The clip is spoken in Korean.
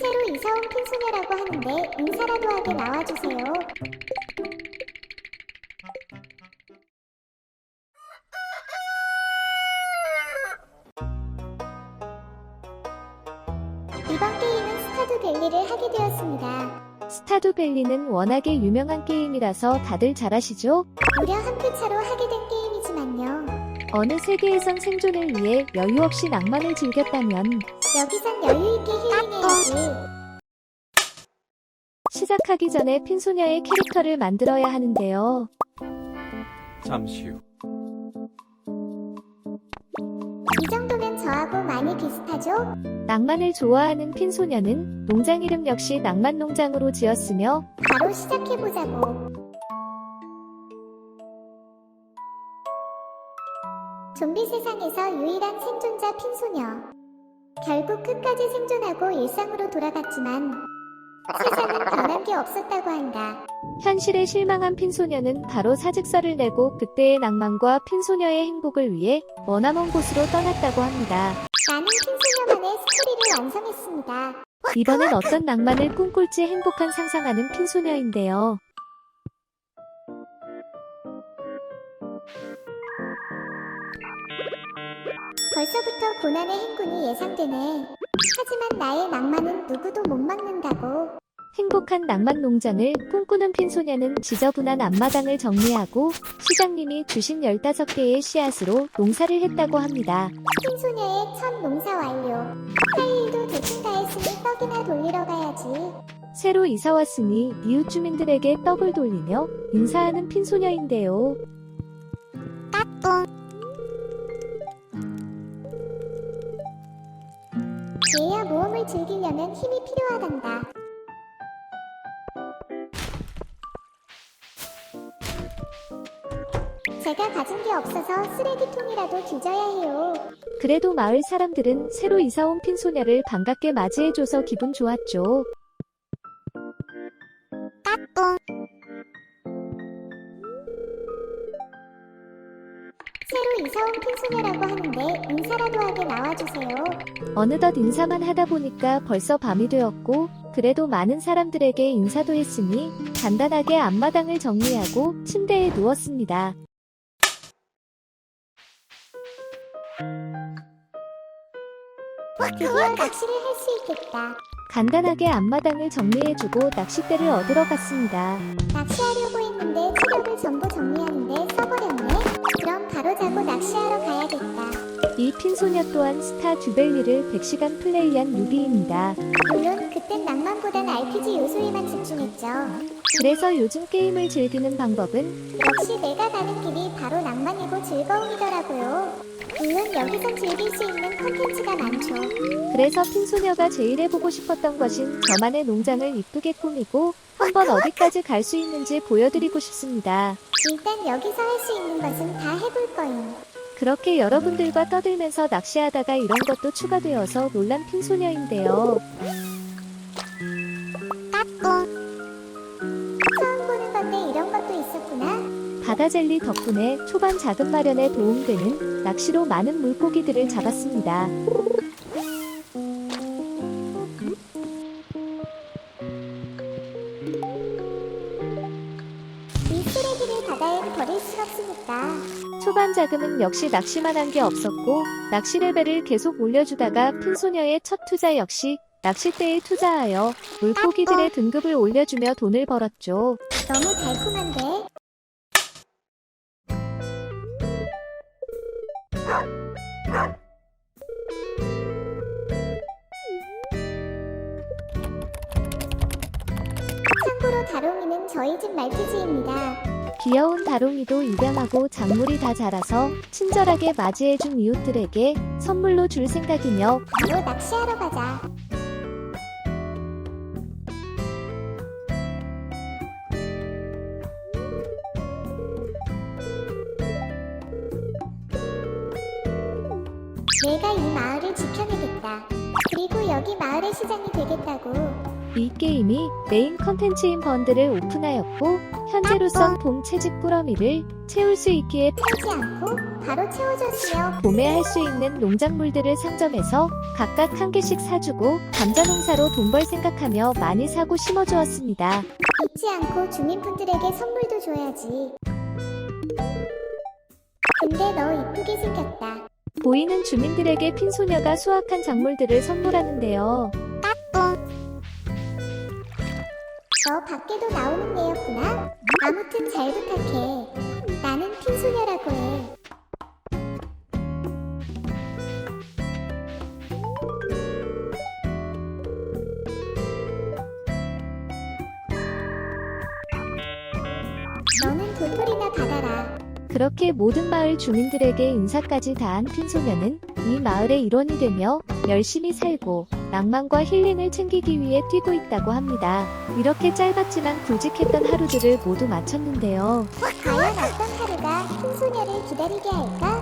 새로 이사 온 핀소녀라고 하는데 인사라도 하게 나와주세요. 이번 게임은 스타드 밸리를 하게 되었습니다. 스타듀밸리는 워낙에 유명한 게임이라서 다들 잘 아시죠? 무려 한끗 차로 하게 된 게임이지만요. 어느 세계에선 생존을 위해 여유 없이 낭만을 즐겼다면 여기선 여유있게 힐링해야지. 시작하기 전에 핀소녀의 캐릭터를 만들어야 하는데요. 잠시 후 이 정도면 저하고 많이 비슷하죠? 낭만을 좋아하는 핀소녀는 농장 이름 역시 낭만농장으로 지었으며 바로 시작해보자고. 좀비 세상에서 유일한 생존자 핀소녀. 결국 끝까지 생존하고 일상으로 돌아갔지만 세상은 변한 게 없었다고 한다. 현실에 실망한 핀소녀는 바로 사직서를 내고 그때의 낭만과 핀소녀의 행복을 위해 머나먼 곳으로 떠났다고 합니다. 나는 핀소녀만의 스토리를 완성했습니다. 이번엔 어떤 낭만을 꿈꿀지 행복한 상상하는 핀소녀인데요. 벌써부터 고난의 행군이 예상되네. 하지만 나의 낭만은 누구도 못 막는다고. 행복한 낭만 농장을 꿈꾸는 핀소녀는 지저분한 앞마당을 정리하고 시장님이 주신 15개의 씨앗으로 농사를 했다고 합니다. 핀소녀의 첫 농사 완료. 할 일도 대충 다 했으니 떡이나 돌리러 가야지. 새로 이사 왔으니 이웃 주민들에게 떡을 돌리며 인사하는 핀소녀인데요. 얘야 모험을 즐기려면 힘이 필요하단다. 제가 가진 게 없어서 쓰레기통이라도 뒤져야 해요. 그래도 마을 사람들은 새로 이사 온 핀소녀를 반갑게 맞이해줘서 기분 좋았죠. 새로 이사 온 핀소녀라고 하는데 인사라도 하게 나와주세요. 어느덧 인사만 하다 보니까 벌써 밤이 되었고 그래도 많은 사람들에게 인사도 했으니 간단하게 앞마당을 정리하고 침대에 누웠습니다. 드디어 낚시를 할 수 있겠다. 간단하게 앞마당을 정리해주고 낚싯대를 얻으러 갔습니다. 낚시하려고 했는데 체력을 전부 정리하는데 써버렸네. 자고 낚시하러 가야겠다. 이 핀소녀 또한 스타 듀벨리를 100시간 플레이한 뉴비입니다. 물론 그땐 낭만보단 RPG 요소에만 집중했죠. 그래서 요즘 게임을 즐기는 방법은 역시 내가 가는 길이 바로 낭만이고 즐거움이더라고요. 물론 여기선 즐길 수 있는 콘텐츠가 많죠. 그래서 핀소녀가 제일 해보고 싶었던 것인 저만의 농장을 이쁘게 꾸미고 한번 어디까지 갈 수 있는지 보여드리고 싶습니다. 일단 여기서 할 수 있는 것은 다 해볼 거임. 그렇게 여러분들과 떠들면서 낚시하다가 이런 것도 추가되어서 놀란 핀소녀인데요. 처음 보는 건데 이런 것도 있었구나. 바다젤리 덕분에 초반 자금 마련에 도움되는 낚시로 많은 물고기들을 잡았습니다. 없으니까. 초반 자금은 역시 낚시만 한 게 없었고 낚시 레벨을 계속 올려주다가 핀소녀의 첫 투자 역시 낚싯대에 투자하여 물고기들의 등급을 올려주며 돈을 벌었죠. 너무 달콤한데? 참고로 다롱이는 저희 집 말티즈입니다. 귀여운 다롱이도 입양하고 작물이 다 자라서 친절하게 맞이해준 이웃들에게 선물로 줄 생각이며 바로 낚시하러 가자. 내가 이 마을을 지켜내겠다. 그리고 여기 마을의 시장이 되겠다고. 이 게임이 메인 컨텐츠인 번들을 오픈하였고 현재로선 봄 채집 꾸러미를 채울 수 있기에 팔지 않고 바로 채워줬으며 구매할 수 있는 농작물들을 상점에서 각각 한 개씩 사주고 감자 농사로 돈 벌 생각하며 많이 사고 심어주었습니다. 잊지 않고 주민분들에게 선물도 줘야지. 근데 너 이쁘게 생겼다. 보이는 주민들에게 핀소녀가 수확한 작물들을 선물하는데요. 너 밖에도 나오는 애였구나? 아무튼 잘 부탁해. 나는 핀소녀라고 해. 너는 도토리나 받아라. 그렇게 모든 마을 주민들에게 인사까지 다한 핀소녀는 이 마을의 일원이 되며 열심히 살고 낭만과 힐링을 챙기기 위해 뛰고 있다고 합니다. 이렇게 짧았지만 굵직했던 하루들을 모두 마쳤는데요. 과연 어떤 하루가 핀소녀를 기다리게 할까?